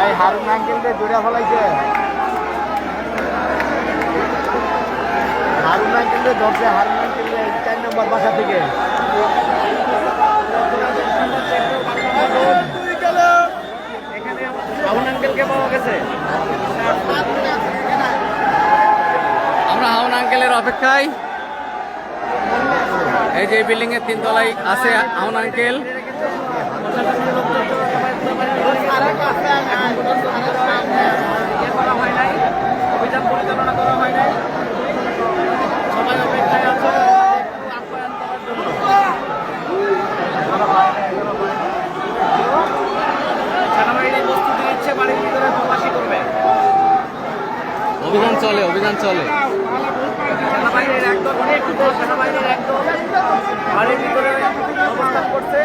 ভাই, হারুন আঙ্কেলকে জোড়া ফেলাইছে। হারুন আঙ্কেলকে ধরছে হারুন আঙ্কেলকে চার নম্বর বাসা থেকে। হাউন আঙ্কেলকে পাওয়া গেছে। আমরা হাউন আঙ্কেলের অপেক্ষায়। এই যে বিল্ডিং এর তিনতলায় আছে হাউন আঙ্কেল। অভিযান পরিচালনা করা হয় নাই। সবাই অপেক্ষায় আছে প্রস্তুতি নিচ্ছে বাড়ির ভিতরে তল্লাশি করবে। অভিযান চলে অভিযান চলে। সেনাবাহিনীর একদল অনেক সেনাবাহিনীর একদল বাড়ির ভিতরে অবস্থান করছে।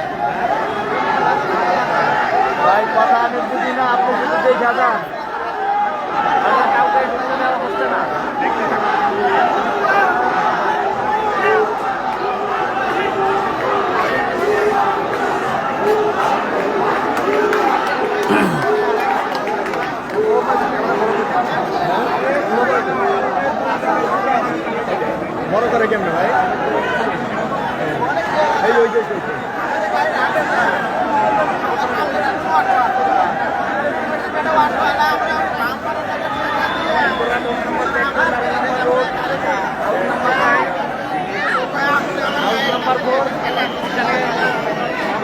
ভাই, কথা আমি বুঝি না, আপনি শুধু দেখা যান। বড় করে কেমনে ভাই? এই ওই যে ওই যে। নাম্বার ফোর এখানে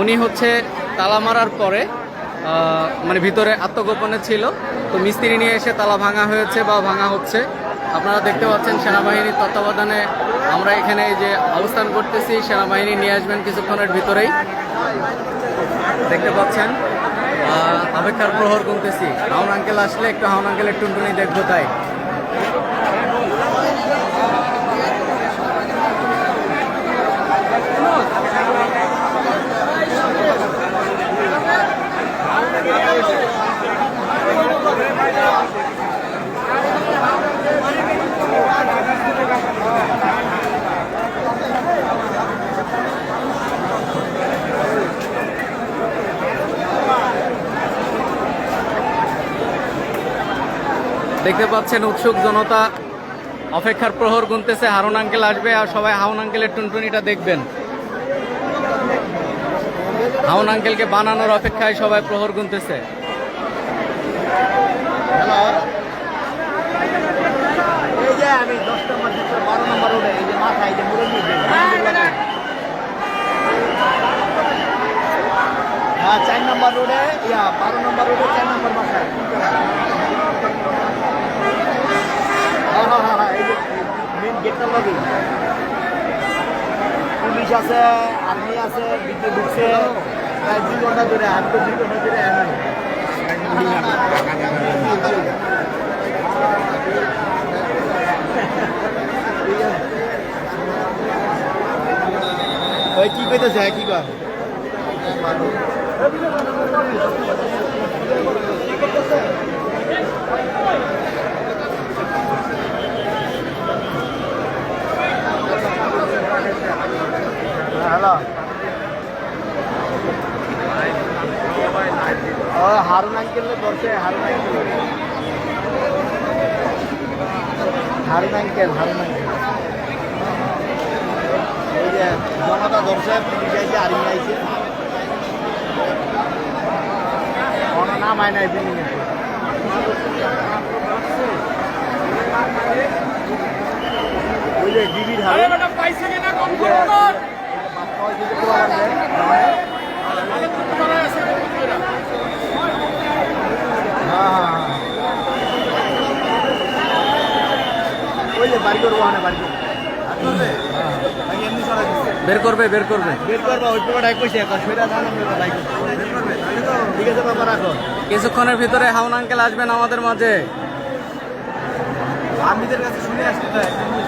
উনি হচ্ছে তালা মারার পরে মানে ভিতরে আত্মগোপনে ছিল। তো মিস্ত্রি নিয়ে এসে তালা ভাঙা হয়েছে বা ভাঙা হচ্ছে। আপনারা দেখতে পাচ্ছেন সেনাবাহিনীর তত্ত্বাবধানে আমরা এখানে যে অবস্থান করতেছি, সেনাবাহিনী নিয়ে আসবেন কিছুক্ষণের ভিতরেই। দেখতে পাচ্ছেন অপেক্ষার প্রহর গুনতেছি। হাউন আঙ্কেল আসলে একটু হাউন আঙ্কেলের টুনটুনি দেখব তাই। দেখতে পাচ্ছেন উৎসুক জনতা। অপেক্ষার প্রহর গুনতেছে, হারুন আঙ্কেল আসবে আর সবাই হাউন আঙ্কেলের টুনটুনিটা দেখবেন। হাউন আঙ্কেলকে বানানোর অপেক্ষায় সবাই প্রহর গুনতেছে। আছে আছে বিদ্যুৎ ঢুকছে প্রায় দুই ঘণ্টা ধরে, আট দুই ঘণ্টা ধরে কি কইতেছে, কি কয়? হ্যালো ও, হারুন আঙ্কেল ধরছে, Harun uncle. Harun uncle Harun uncle. ওই যে জনতা ধরছে, পুলিশ আইছে, আর্মি আইছে। কোনো নাম হয় নাই ওই যে ডিবির হারে পাইছে কিনা কম করো না ওই যে বাড়ি করব ওখানে বাড়ি করব এমনি সরাই দিচ্ছে বের করবে বের করবে। বের করব ওই কইছে এখন সেটা করবে ঠিক আছে বাবা রাখো। কিছুক্ষণের ভিতরে হাউন আঙ্কেল আসবেন আমাদের মাঝে। আমিদের কাছে শুনে আসতে তো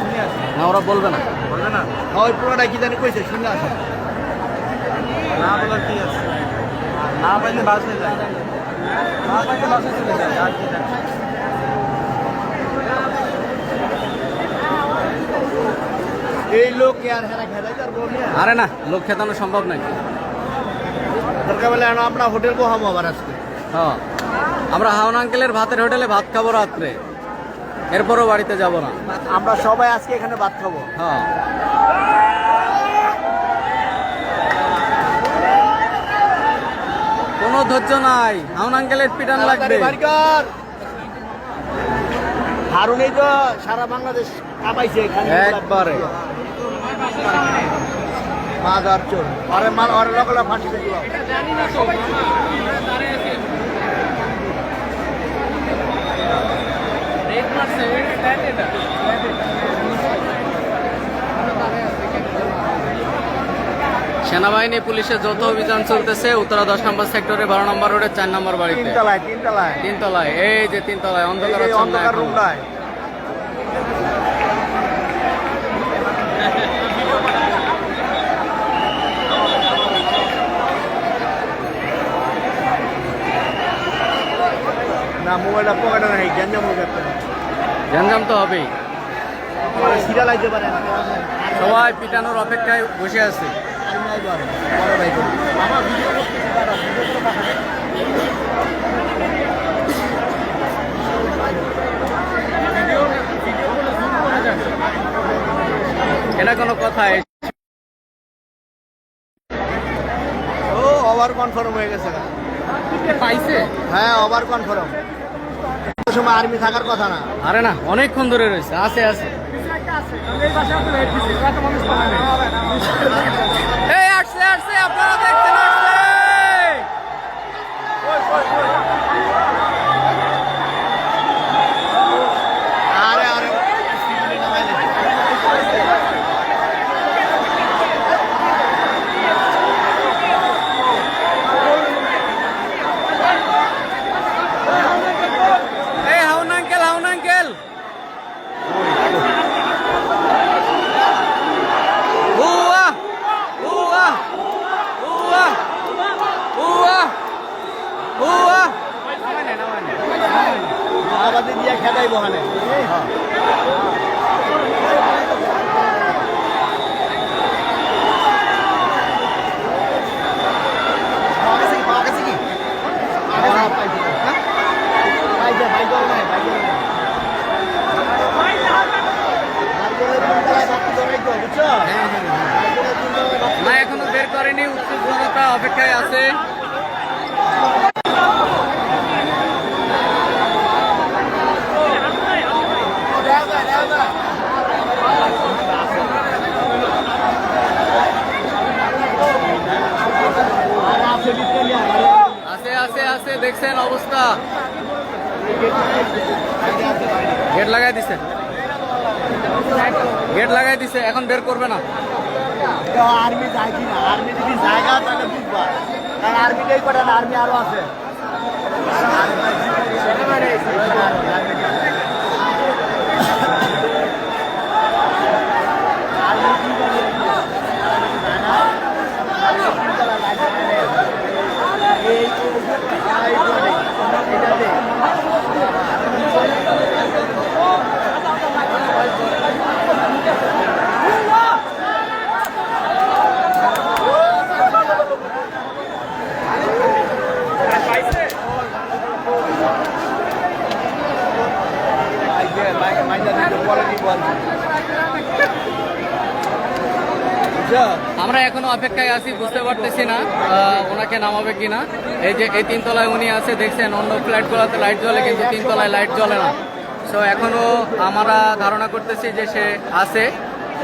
শুনে না ওরা বলবে না। বলবে না। ওই পুরোটাই কি জানি কইছে শুনে আসো। না বলার কি আছে? না পাইলে বাসে যায়। না পাইলে বাসে চলে যায় আর কি এই লোক আর হেরা খেলাই তার আরে না লোক খেতানো সম্ভব নাকি? দরকার বলে আমরা হোটেল বহামো আবার আজকে। হ্যাঁ আমরা হাউন আঙ্কেলের ভাতের হোটেলে ভাত খাব রাত্রে। এরপরও বাড়িতে যাব না। আমরা সবাই আজকে এখানে ভাত খাব। হ্যাঁ কোনো ধৈর্য নাই। হাউন আঙ্কেলের পিটান লাগবে। হারুনেই তো সারা বাংলাদেশ কাঁপাইছে এখানে। একবারে। মাদার চোর আরে মাল আরে লগলা ফাঁসি দিল সেনাবাহিনী পুলিশের যত অভিযান চলতেছে। উত্তরা দশ নম্বর সেক্টরে বারো নম্বর রোডের চার নম্বর বাড়িতে। তিনতলায় তিনতলায়। তিনতলায় এই যে তিনতলায় অন্ধকার অন্ধকার না মোবাইলটা পকেটে নাই গ্যাঞ্জাম হয়ে যাচ্ছে। গ্যাঞ্জাম তো হবেই। সিরিয়াল আইতে পারে না সবাই পিটানোর অপেক্ষায় বসে আছে। এটা কোনো কথা ও ওভার কনফার্ম হয়ে গেছে। পাইছে? হ্যাঁ ওভার কনফার্ম সময় আর্মি থাকার কথা না। আরে না অনেকক্ষণ ধরে রয়েছে আছে আছে। আপনারা দেখছেন আরে আরে এই হাউন আঙ্কেল হাউন আঙ্কেল উয়া উয়া উয়া উয়া উয়া আমাদের দিয়ে খেদাই বহানে না এখনও বের করেনি উত্তর জনতা অপেক্ষায় আছে আছে আছে আছে দেখছেন অবস্থা গেট লাগাই দিছে গেট লাগাই দিছে এখন বের করবে না আর্মি যায় কি না আর্মি যদি জায়গা তাহলে বুঝবা কারণ আর্মিটাই করে না আর্মি আরও আছে আর্মি কি করে? আমরা এখনও অপেক্ষায় আছি, বুঝতে পারতেছি না ওনাকে নামাবে কিনা। এই যে, এই তিনতলায় উনি আছে, দেখছেন, অন্য ফ্ল্যাটগুলোতে লাইট জ্বলে, কিন্তু তিনতলায় লাইট জ্বলে না। সো এখনও আমরা ধারণা করতেছি যে সে আছে,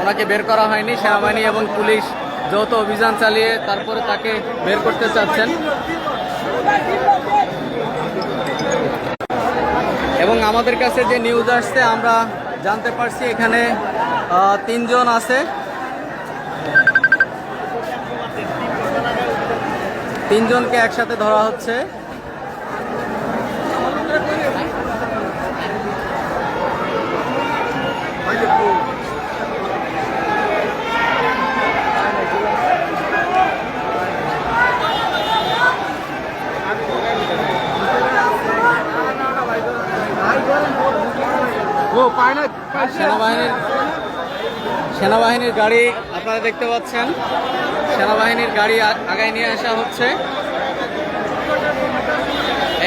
ওনাকে বের করা হয়নি, সেনাবাহিনী এবং পুলিশ যৌথ অভিযান চালিয়ে তারপরে তাকে বের করতে চাচ্ছেন। এবং আমাদের কাছে যে নিউজ আসছে, আমরা জানতে পারছি এখানে তিনজন আছে। তিনজনকে একসাথে ধরা হচ্ছে। সেনাবাহিনীর সেনাবাহিনীর গাড়ি আপনারা দেখতে পাচ্ছেন, সেনাবাহিনীর গাড়ি আগায় নিয়ে আসা হচ্ছে।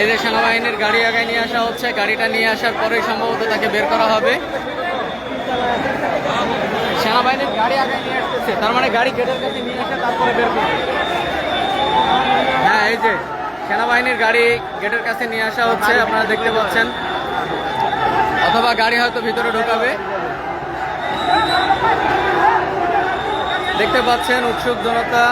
এই যে সেনাবাহিনীর গাড়ি আগায় নিয়ে আসা হচ্ছে, গাড়িটা নিয়ে আসার পরে সম্ভবত তাকে বের করা হবে। সেনাবাহিনীর গাড়ি আগায় নিয়ে আসতেছে, তার মানে গাড়ি গেটের কাছে নিয়ে আসে তারপরে বের করবে। হ্যাঁ এই যে সেনাবাহিনীর গাড়ি গেটের কাছে নিয়ে আসা হচ্ছে, আপনারা দেখতে পাচ্ছেন। অথবা গাড়ি হয়তো ভিতরে ঢোকাবে। দেখতে পাচ্ছেন উৎসুক জনতা।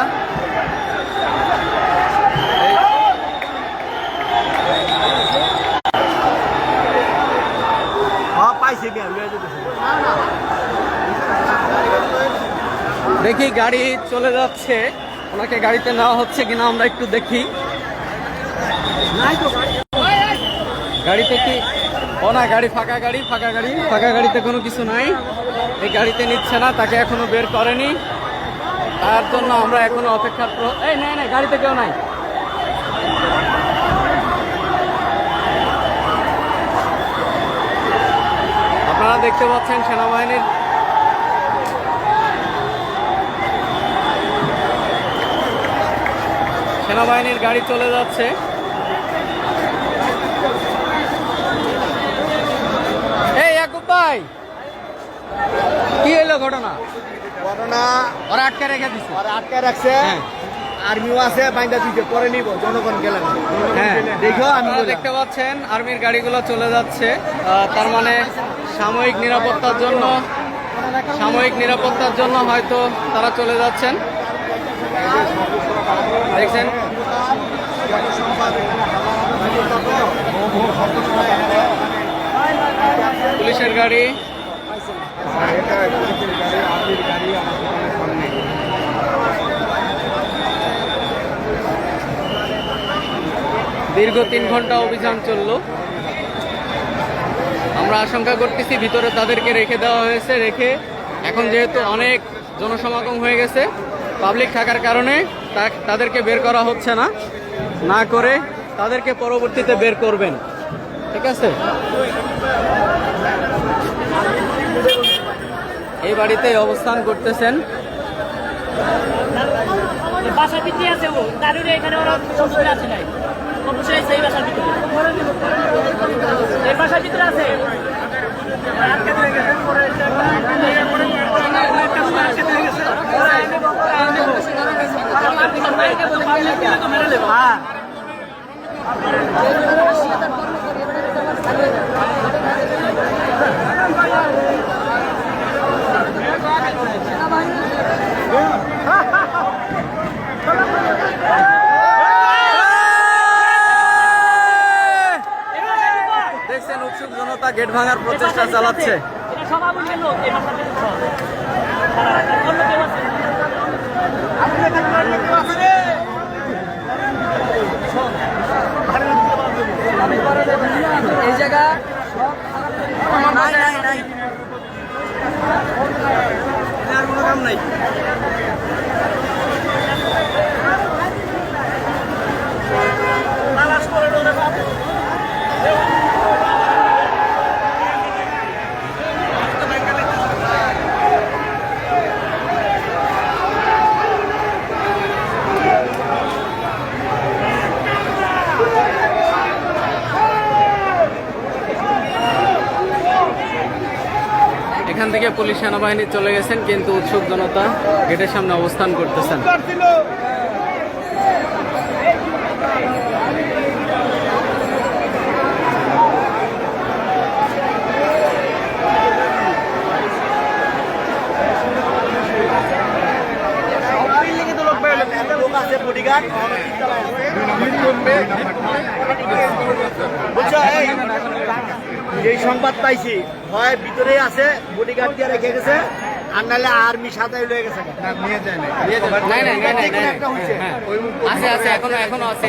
হ্যাঁ দেখি গাড়ি চলে যাচ্ছে। ওনাকে গাড়িতে নেওয়া হচ্ছে কিনা আমরা একটু দেখি। গাড়িতে কি? ও না গাড়ি ফাঁকা গাড়ি ফাঁকা গাড়ি ফাঁকা গাড়িতে কোনো কিছু নাই। এই গাড়িতে নিচ্ছে না তাকে এখনও বের করেনি। তার জন্য আমরা এখনও অপেক্ষা এই নাই নাই গাড়িতে কেউ নাই। আপনারা দেখতে পাচ্ছেন সেনাবাহিনীর সেনাবাহিনীর গাড়ি চলে যাচ্ছে। এই, ইয়াকুব ভাই! কি হলো ঘটনা? ঘটনা ওরা আটকে রেখে দিছে। আর আটকে রাখছে। হ্যাঁ। আর্মিও আছে বাইন্দা দিতে পরে নিব জনগণ গেলে হ্যাঁ দেখো আমি দেখতে পাচ্ছেন আর্মির গাড়িগুলো চলে যাচ্ছে। তার মানে সাময়িক নিরাপত্তার জন্য সাময়িক নিরাপত্তার জন্য হয়তো তারা চলে যাচ্ছেন। দেখছেন? পুলিশের গাড়ি। দীর্ঘ তিন ঘণ্টা অভিযান চলল। আমরা আশঙ্কা করতেছি ভিতরে তাদেরকে রেখে দেওয়া হয়েছে, রেখে এখন যেহেতু অনেক জনসমাগম হয়ে গেছে পাবলিক থাকার কারণে তাদেরকে বের করা হচ্ছে না। না করে তাদেরকে পরবর্তীতে বের করবেন। ঠিক আছে এই বাড়িতে অবস্থান করতেছেন। ভিতরে আছে ও। এখানে ওরা আছে নাই বাসার ভিতরে। এই বাসার ভিতরে আছে? হ্যাঁ। দেখছেন উৎসুক জনতা গেট ভাঙার প্রচেষ্টা চালাচ্ছে। এই জায়গা নাই নাই নাই। কোনো কাম নাই। তালাশ করে পুলিশ সেনাবাহিনী চলে গেছেন কিন্তু উৎসুক জনতা গেটের সামনে অবস্থান করতেছেন। বডিগার্ড এই সংবাদ পাইছি হয় ভিতরে আছে বডিগার্ড দিয়ে রেখে গেছে আর নাহলে আর্মি সাদাই লয়ে গেছে। হচ্ছে। হ্যাঁ, হ্যাঁ। আছে আছে এখনও এখনও আছে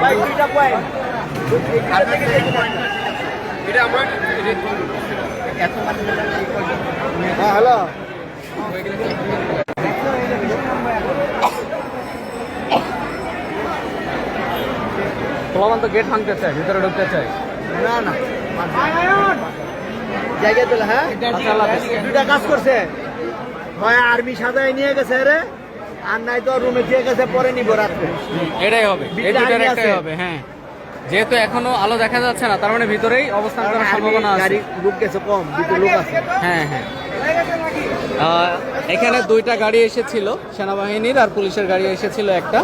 ভাই দুইটা পয়েন্ট হ্যাঁ হ্যালো। পোলাবান তো গেট ভাঙতে চায় ভিতরে ঢুকতে চায়। না না। জায়গা দিলে হ্যাঁ। দুইটা কাজ করছে। হয় আর্মি সাজায় নিয়ে গেছে রে আর নাই তো রুমে দিয়ে গেছে পরে নিব রাত্রে। এটাই হবে এই দুটার একটাই হবে হ্যাঁ। যেহেতু এখনও আলো দেখা যাচ্ছে না তার মানে ভিতরেই অবস্থান করার সম্ভাবনা আছে। গাড়ি লোক গেছে কম দুটো লোক আছে। হ্যাঁ হ্যাঁ। এখানে দুইটা গাড়ি এসেছিল সেনাবাহিনীর আর পুলিশের গাড়ি এসেছিল একটা।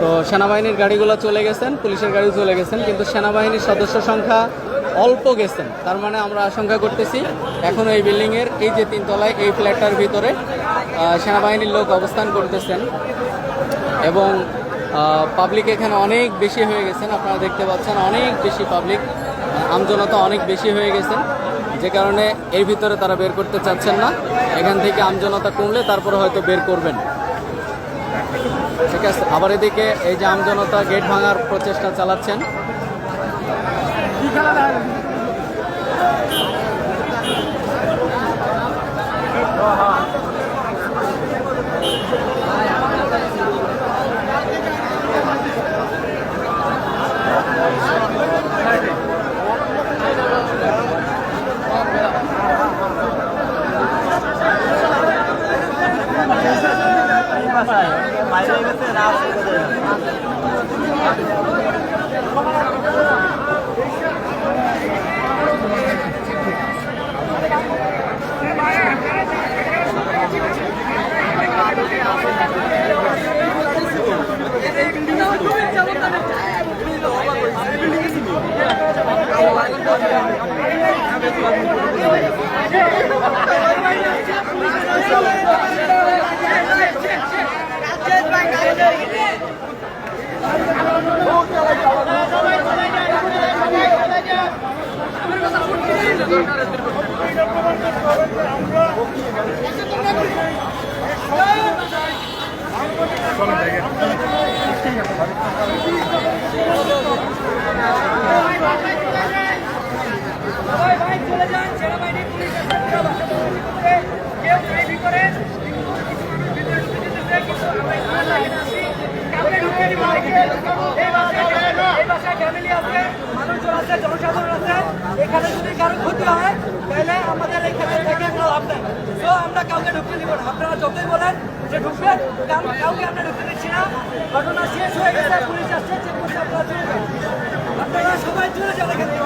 তো সেনাবাহিনীর গাড়িগুলো চলে গেছেন, পুলিশের গাড়ি চলে গেছেন, কিন্তু সেনাবাহিনীর সদস্য সংখ্যা অল্প গেছেন। তার মানে আমরা আশঙ্কা করতেছি, এখনও এই বিল্ডিংয়ের এই যে তিনতলায়, এই ফ্ল্যাটটার ভিতরে সেনাবাহিনীর লোক অবস্থান করতেছেন এবং পাবলিক এখানে অনেক বেশি হয়ে গেছেন, আপনারা দেখতে পাচ্ছেন অনেক বেশি পাবলিক আমজনতা অনেক বেশি হয়ে গেছেন। যে কারণে এর ভিতরে তারা বের করতে চাচ্ছেন না, এখান থেকে আমজনতা কমলে তারপরে হয়তো বের করবেন। ঠিক আছে আবার এদিকে এই যে আমজনতা গেট ভাঙার প্রচেষ্টা চালাচ্ছেন। সবাই ভাই চলে যান সেনাবাহিনী পুলিশ আছে পুরো বাসা বন্ধ করে কেউ নাই ভিতরে ভিতরে ঢুকে যেতেছে, কিন্তু আমরা এখানে লাইনে আছি। কাউকে ঢুকতে দিব না এখানে। এই বাসায় এই বাসায় ফ্যামিলি আছে মানুষজন আছে জনসাধারণ আছে এখানে যদি কারও ক্ষতি হয় তাহলে আমাদের এখানে থেকে কোনো লাভ নেই তো আমরা কাউকে ঢুকতে দিব না আপনারা যতই বলেন যে ঢুকবেন কাউ- কাউকে আমরা ঢুকতে দিচ্ছি না ঘটনা শেষ হয়ে গেছে পুলিশ আসছে চেক করছে আপনারা চলে যান আপনারা সবাই চলে যান এখান থেকে।